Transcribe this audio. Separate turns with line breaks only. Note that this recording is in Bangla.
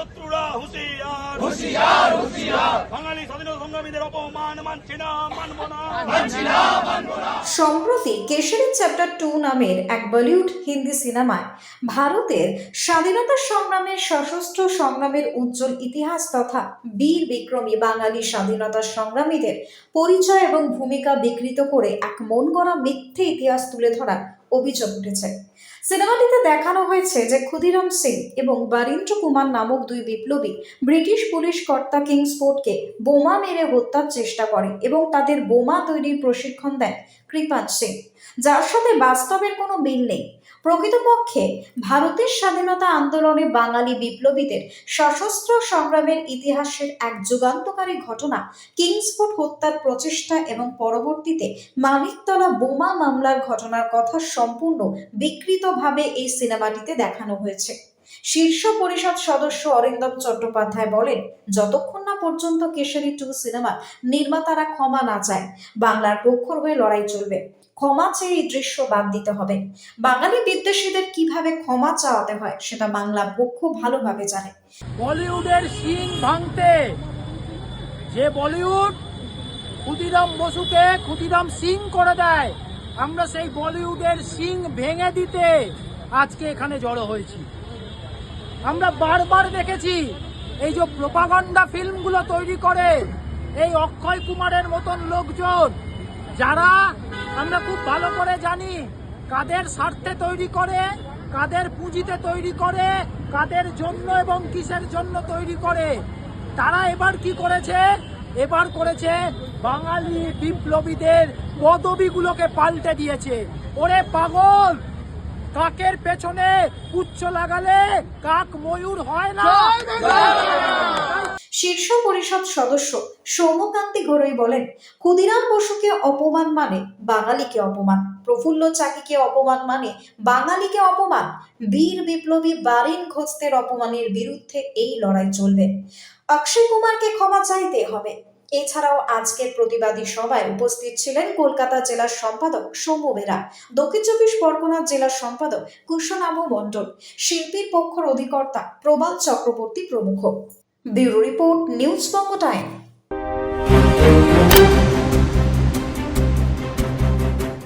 শত্রুরা হুঁশিয়ার।
হুঁশিয়ার হুঁশিয়ার।
বাঙালি স্বাধীনতা সংগ্রামীদের অপমান মানছি না মানব না।
মানছি না মানব না।
সম্প্রতি কেশরী চ্যাপ্টার টু নামের এক বলিউড হিন্দি সিনেমায় ভারতের স্বাধীনতা সংগ্রামের সশস্ত্র সংগ্রামের উজ্জ্বল ইতিহাস তথা বীর বিক্রমী বাঙালি স্বাধীনতা সংগ্রামীদের পরিচয় এবং ভূমিকা বিকৃত করে এক মন গড়া মিথ্যে ইতিহাস তুলে ধরার অভিযোগ উঠেছে। সিনেমাটিতে দেখানো হয়েছে যে ক্ষুদিরাম সিং এবং বারীন্দ্র কুমার নামক দুই বিপ্লবী ব্রিটিশ পুলিশ কর্তা কিংসপোর্টকে বোমা মেরে হত্যার চেষ্টা করে এবং তাদের বোমা তৈরির প্রশিক্ষণ দেন কৃপান সিং। যার সাথে বাস্তবের কোনো মিল নেই। প্রকৃতপক্ষে ভারতের স্বাধীনতা আন্দোলনে বাঙালি বিপ্লবীদের সশস্ত্র সংগ্রামের ইতিহাসের এক যুগান্তকারী ঘটনা কিংসফোর্ড হত্যার প্রচেষ্টা এবং পরবর্তীতে মানিকতলা বোমা মামলার ঘটনার কথা সম্পূর্ণ বিকৃতভাবে এই সিনেমাটিতে দেখানো হয়েছে। শীর্ষ পরিষদ সদস্য অরিন্দম চট্টোপাধ্যায় বলেন, যতক্ষণ না পর্যন্ত কেশরী টু সিনেমার নির্মাতারা ক্ষমা না চায়, বাংলার পক্ষর হয়ে লড়াই চলবে। ক্ষমা চেয়ে এই দৃশ্য বাদ দিতে হবে। বাঙালি বিদ্বেষীদের কীভাবে ক্ষমা চাওয়াতে হয়, সেটা বাংলা পক্ষ ভালোভাবে জানে।
বলিউডের সিং ভাঙতে, যে বলিউড ক্ষুদিরাম বসুকে ক্ষুদিরাম সিং করে দেয় আমরা সেই বলিউডের সিং ভেঙে দিতে আজকে এখানে জড়ো হয়েছি। আমরা বারবার দেখেছি এই যে প্রপাগন্ডা ফিল্মগুলো তৈরি করে এই অক্ষয় কুমারের মতন লোকজন, যারা আমরা খুব ভালো করে জানি কাদের স্বার্থে তৈরি করে, কাদের পুঁজিতে তৈরি করে, কাদের জন্য এবং কিসের জন্য তৈরি করে, তারা এবার কি করেছে? এবার করেছে বাঙালি বিপ্লবীদের পদবিগুলোকে পাল্টে দিয়েছে। ওরে পাগল! কাকের পেছনে উচ্চ লাগালে কাক ময়ূর হয় না।
শীর্ষ পরিষদ সদস্য সৌম্যকান্তি ঘরুই বলেন ক্ষুদিরাম বসুকে অপমান মানে বাঙালিকে অপমান প্রফুল্ল চাকিকে অপমান মানে বাঙালিকে অপমান বীর বিপ্লবী বারিন ঘোস্তের অপমানের বিরুদ্ধে এই লড়াই চলবে। অক্ষয় কুমারকে ক্ষমা চাইতে হবে। এছাড়াও আজকের প্রতিবাদী সভায় উপস্থিত ছিলেন কলকাতা জেলার সম্পাদক সৌম্য বেরা, দক্ষিণ চব্বিশ পরগনা জেলার সম্পাদক কুশনামু মণ্ডল, শিল্পীর পক্ষর অধিকর্তা প্রবাল চক্রবর্তী প্রমুখ। Bureau report, news Banga time.